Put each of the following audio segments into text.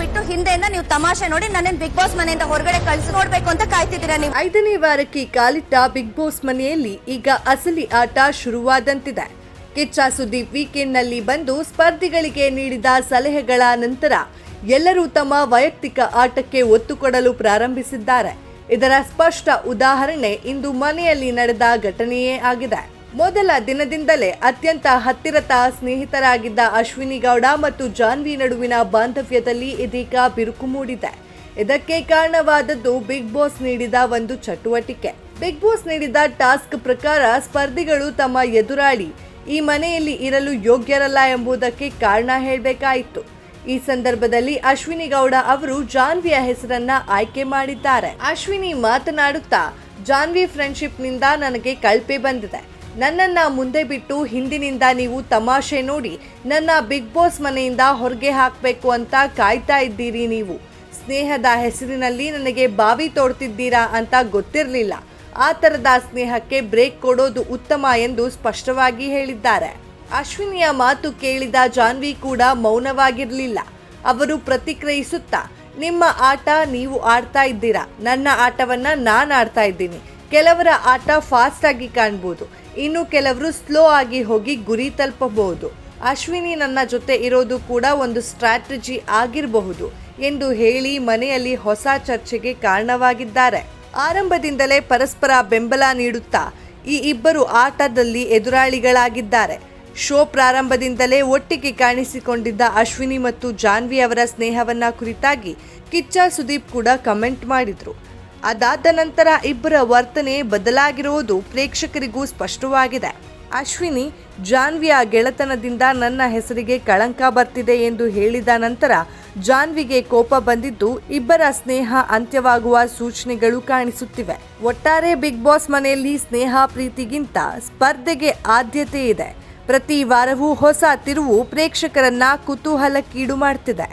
ಬಿಟ್ಟು ಹಿಂದೆಯಿಂದ ನೀವು ತಮಾಷೆ ನೋಡಿ ನನ್ನ ಬಿಗ್ ಬಾಸ್ ಮನೆಯಿಂದ ಹೊರಗಡೆ ಕಳಿಸಿ ನೋಡ್ಬೇಕು ಅಂತ ಕಾಯ್ತಿದ್ದೀರಾ ನೀವು? ಐದನೇ ವಾರಕ್ಕೆ ಕಾಲಿಟ್ಟ ಬಿಗ್ ಬಾಸ್ ಮನೆಯಲ್ಲಿ ಈಗ ಅಸಲಿ ಆಟ ಶುರುವಾದಂತಿದೆ. ಕಿಚ್ಚ ಸುದೀಪ್ ವೀಕೆಂಡ್ನಲ್ಲಿ ಬಂದು ಸ್ಪರ್ಧಿಗಳಿಗೆ ನೀಡಿದ ಸಲಹೆಗಳ ನಂತರ ಎಲ್ಲರೂ ತಮ್ಮ ವೈಯಕ್ತಿಕ ಆಟಕ್ಕೆ ಒತ್ತು ಕೊಡಲು ಪ್ರಾರಂಭಿಸಿದ್ದಾರೆ. ಇದರ ಸ್ಪಷ್ಟ ಉದಾಹರಣೆ ಇಂದು ಮನೆಯಲ್ಲಿ ನಡೆದ ಘಟನೆಯೇ ಆಗಿದೆ. ಮೊದಲ ದಿನದಿಂದಲೇ ಅತ್ಯಂತ ಹತ್ತಿರತ ಸ್ನೇಹಿತರಾಗಿದ್ದ ಅಶ್ವಿನಿ ಗೌಡ ಮತ್ತು ಜಾನ್ವಿ ನಡುವಿನ ಬಾಂಧವ್ಯದಲ್ಲಿ ಇದೀಗ ಬಿರುಕು ಮೂಡಿದೆ. ಇದಕ್ಕೆ ಕಾರಣವಾದದ್ದು ಬಿಗ್ ಬಾಸ್ ನೀಡಿದ ಒಂದು ಚಟುವಟಿಕೆ. ಬಿಗ್ ಬಾಸ್ ನೀಡಿದ ಟಾಸ್ಕ್ ಪ್ರಕಾರ ಸ್ಪರ್ಧಿಗಳು ತಮ್ಮ ಎದುರಾಳಿ ಈ ಮನೆಯಲ್ಲಿ ಇರಲು ಯೋಗ್ಯರಲ್ಲ ಎಂಬುದಕ್ಕೆ ಕಾರಣ ಹೇಳಬೇಕಾಯಿತು. ಈ ಸಂದರ್ಭದಲ್ಲಿ ಅಶ್ವಿನಿ ಗೌಡ ಅವರು ಜಾನ್ವಿಯ ಹೆಸರನ್ನ ಆಯ್ಕೆ ಮಾಡಿದ್ದಾರೆ. ಅಶ್ವಿನಿ ಮಾತನಾಡುತ್ತಾ, ಜಾನ್ವಿ ಫ್ರೆಂಡ್ಶಿಪ್ನಿಂದ ನನಗೆ ಕಳಪೆ ಬಂದಿದೆ. ನನ್ನನ್ನ ಮುಂದೆ ಬಿಟ್ಟು ಹಿಂದಿನಿಂದ ನೀವು ತಮಾಷೆ ನೋಡಿ ನನ್ನ ಬಿಗ್ ಬಾಸ್ ಮನೆಯಿಂದ ಹೊರಗೆ ಹಾಕಬೇಕು ಅಂತ ಕಾಯ್ತಾ ಇದ್ದೀರಿ ನೀವು. ಸ್ನೇಹದ ಹೆಸರಿನಲ್ಲಿ ನನಗೆ ಬಾವಿ ತೋಡ್ತಿದ್ದೀರಾ ಅಂತ ಗೊತ್ತಿರಲಿಲ್ಲ. ಆ ಥರದ ಸ್ನೇಹಕ್ಕೆ ಬ್ರೇಕ್ ಕೊಡೋದು ಉತ್ತಮ ಎಂದು ಸ್ಪಷ್ಟವಾಗಿ ಹೇಳಿದ್ದಾರೆ. ಅಶ್ವಿನಿಯ ಮಾತು ಕೇಳಿದ ಜಾನ್ವಿ ಕೂಡ ಮೌನವಾಗಿರಲಿಲ್ಲ. ಅವರು ಪ್ರತಿಕ್ರಿಯಿಸುತ್ತಾ, ನಿಮ್ಮ ಆಟ ನೀವು ಆಡ್ತಾ ಇದ್ದೀರಾ. ನನ್ನ ಆಟವನ್ನು ನಾನು ಆಡ್ತಾ ಇದ್ದೀನಿ. ಕೆಲವರ ಆಟ ಫಾಸ್ಟ್ ಆಗಿ ಕಾಣ್ಬೋದು. ಇನ್ನು ಕೆಲವರು ಸ್ಲೋ ಆಗಿ ಹೋಗಿ ಗುರಿ ತಲುಪಬಹುದು. ಅಶ್ವಿನಿ ನನ್ನ ಜೊತೆ ಇರೋದು ಕೂಡ ಒಂದು ಸ್ಟ್ರಾಟಜಿ ಆಗಿರಬಹುದು ಎಂದು ಹೇಳಿ ಮನೆಯಲ್ಲಿ ಹೊಸ ಚರ್ಚೆಗೆ ಕಾರಣವಾಗಿದ್ದಾರೆ. ಆರಂಭದಿಂದಲೇ ಪರಸ್ಪರ ಬೆಂಬಲ ನೀಡುತ್ತಾ ಈ ಇಬ್ಬರು ಆಟದಲ್ಲಿ ಎದುರಾಳಿಗಳಾಗಿದ್ದಾರೆ. ಶೋ ಪ್ರಾರಂಭದಿಂದಲೇ ಒಟ್ಟಿಗೆ ಕಾಣಿಸಿಕೊಂಡಿದ್ದ ಅಶ್ವಿನಿ ಮತ್ತು ಜಾನ್ವಿ ಅವರ ಸ್ನೇಹವನ್ನ ಕುರಿತಾಗಿ ಕಿಚ್ಚ ಸುದೀಪ್ ಕೂಡ ಕಮೆಂಟ್ ಮಾಡಿದ್ರು. ಅದಾದ ನಂತರ ಇಬ್ಬರ ವರ್ತನೆ ಬದಲಾಗಿರುವುದು ಪ್ರೇಕ್ಷಕರಿಗೂ ಸ್ಪಷ್ಟವಾಗಿದೆ. ಅಶ್ವಿನಿ ಜಾನ್ವಿಯ ಗೆಳೆತನದಿಂದ ನನ್ನ ಹೆಸರಿಗೆ ಕಳಂಕ ಬರ್ತಿದೆ ಎಂದು ಹೇಳಿದ ನಂತರ ಜಾನ್ವಿಗೆ ಕೋಪ ಬಂದಿದ್ದು ಇಬ್ಬರ ಸ್ನೇಹ ಅಂತ್ಯವಾಗುವ ಸೂಚನೆಗಳು ಕಾಣಿಸುತ್ತಿವೆ. ಒಟ್ಟಾರೆ ಬಿಗ್ ಬಾಸ್ ಮನೆಯಲ್ಲಿ ಸ್ನೇಹ ಪ್ರೀತಿಗಿಂತ ಸ್ಪರ್ಧೆಗೆ ಆದ್ಯತೆ ಇದೆ. ಪ್ರತಿ ವಾರವೂ ಹೊಸ ತಿರುವು ಪ್ರೇಕ್ಷಕರನ್ನ ಕುತೂಹಲಕ್ಕೀಡು ಮಾಡ್ತಿದೆ.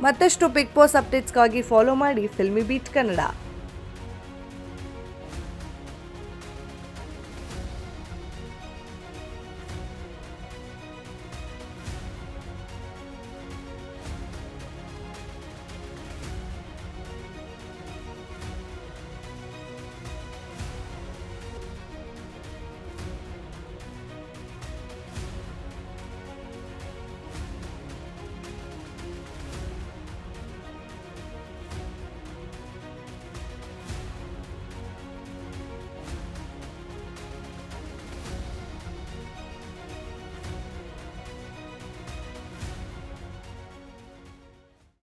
ಮತ್ತಷ್ಟು ಬಿಗ್ ಬಾಸ್ ಅಪ್ಡೇಟ್ಸ್ಗಾಗಿ ಫಾಲೋ ಮಾಡಿ ಫಿಲ್ಮಿ ಬೀಟ್ ಕನ್ನಡ.